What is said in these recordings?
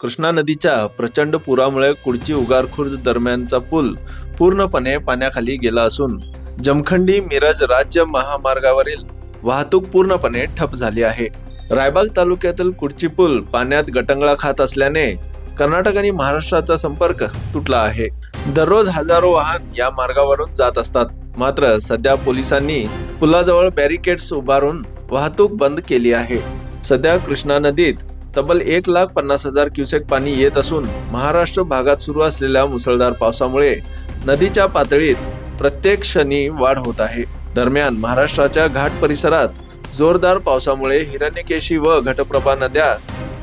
कृष्णा नदीच्या प्रचंड पुरामुळे कुडची उगारखुर्द दरम्यानचा पूल पूर्णपणे पाण्याखाली गेला असून जमखंडी मिरज राज्य महामार्गावरील वाहतूक पूर्णपणे ठप झाली आहे. रायबाग तालुक्यातील कुडची पूल पाण्यात गटंगळा खात असल्याने कर्नाटक आणि महाराष्ट्राचा संपर्क तुटला आहे. दररोज हजारो वाहन या मार्गावरून जात असतात. मात्र सध्या पोलिसांनी पुलाजवळ बॅरिकेड्स उभारून वाहतूक बंद केली आहे. सध्या कृष्णा नदीत तब्बल एक लाख पन्नास हजार क्युसेक पाणी येत असून महाराष्ट्र भागात सुरू असलेल्या मुसळधार पावसामुळे नदीच्या पातळीत प्रत्येक क्षणी वाढ होत आहे. दरम्यान महाराष्ट्राच्या घाट परिसरात जोरदार पावसामुळे हिरण्यकेशी व घटप्रभा नद्या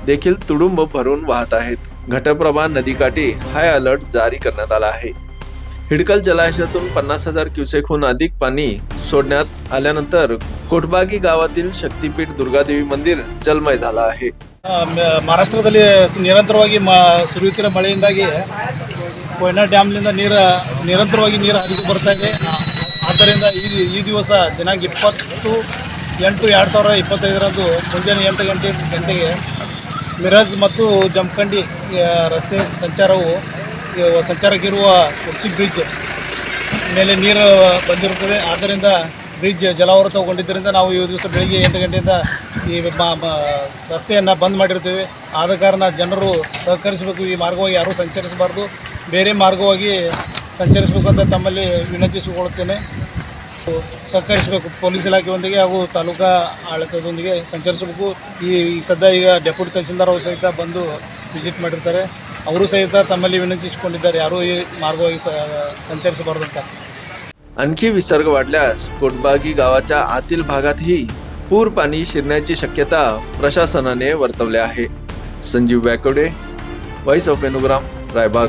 देखील तुडुंब भरून वाहत आहेत. घटप्रभा नदीकाठी हाय अलर्ट जारी करण्यात आला आहे. हिडकल जलाशयातून पन्नास हजार क्युसेकहून अधिक पाणी सोडण्यात आल्यानंतर कोटबागी गावातील शक्तीपीठ दुर्गादेवी मंदिर जलमय झालं आहे. ಮಹಾರಾಷ್ಟ್ರದಲ್ಲಿ ನಿರಂತರವಾಗಿ ಮ ಸುರಿಯುತ್ತಿರುವ ಮಳೆಯಿಂದಾಗಿ ಕೊಯ್ನಾ ಡ್ಯಾಮ್ನಿಂದ ನೀರು ನಿರಂತರವಾಗಿ ನೀರು ಹರಿದು ಬರ್ತಾ ಇದೆ. ಆದ್ದರಿಂದ ಈ ಈ ದಿವಸ ದಿನಾಂಕ ಇಪ್ಪತ್ತು ಎಂಟು ಎರಡು ಸಾವಿರದ ಇಪ್ಪತ್ತೈದರಂದು ಮುಂಜಾನೆ ಎಂಟು ಗಂಟೆ ಗಂಟೆಗೆ ಮಿರಾಜ್ ಮತ್ತು ಜಮಖಂಡಿ ರಸ್ತೆ ಸಂಚಾರವು ಸಂಚಾರಕ್ಕಿರುವ ಕುರ್ಚಿ ಬ್ರಿಡ್ಜ್ ಮೇಲೆ ನೀರು ಬಂದಿರುತ್ತದೆ. ಆದ್ದರಿಂದ ಬ್ರಿಡ್ಜ್ ಜಲಾವೃತಗೊಂಡಿದ್ದರಿಂದ ನಾವು ಈ ದಿವಸ ಬೆಳಿಗ್ಗೆ ಎಂಟು ಗಂಟೆಯಿಂದ ಈ ರಸ್ತೆಯನ್ನು ಬಂದ್ ಮಾಡಿರ್ತೀವಿ. ಆದ ಕಾರಣ ಜನರು ಸಹಕರಿಸಬೇಕು. ಈ ಮಾರ್ಗವಾಗಿ ಯಾರೂ ಸಂಚರಿಸಬಾರ್ದು. ಬೇರೆ ಮಾರ್ಗವಾಗಿ ಸಂಚರಿಸಬೇಕು ಅಂತ ತಮ್ಮಲ್ಲಿ ವಿನಂತಿಸಿಕೊಳ್ಳುತ್ತೇನೆ. ಸಹಕರಿಸಬೇಕು. ಪೊಲೀಸ್ ಇಲಾಖೆಯೊಂದಿಗೆ ಹಾಗೂ ತಾಲೂಕಾ ಆಡಳಿತದೊಂದಿಗೆ ಸಂಚರಿಸಬೇಕು. ಈ ಸದ್ಯ ಈಗ ಡೆಪ್ಯೂಟಿ ತಹಸೀಲ್ದಾರ್ ಅವರು ಸಹಿತ ಬಂದು ವಿಸಿಟ್ ಮಾಡಿರ್ತಾರೆ. ಅವರು ಸಹಿತ ತಮ್ಮಲ್ಲಿ ವಿನಂತಿಸಿಕೊಂಡಿದ್ದಾರೆ. ಯಾರೂ ಈ ಮಾರ್ಗವಾಗಿ ಸಂಚರಿಸಬಾರ್ದು ಅಂತ. आणखी विसर्ग वाढल्यास कोटबागी गावाच्या आतील भागातही पूर पाणी शिरण्याची शक्यता प्रशासनाने वर्तवली आहे. संजीव बॅकोडे व्हॉइस ऑफ एनुग्राम रायबाग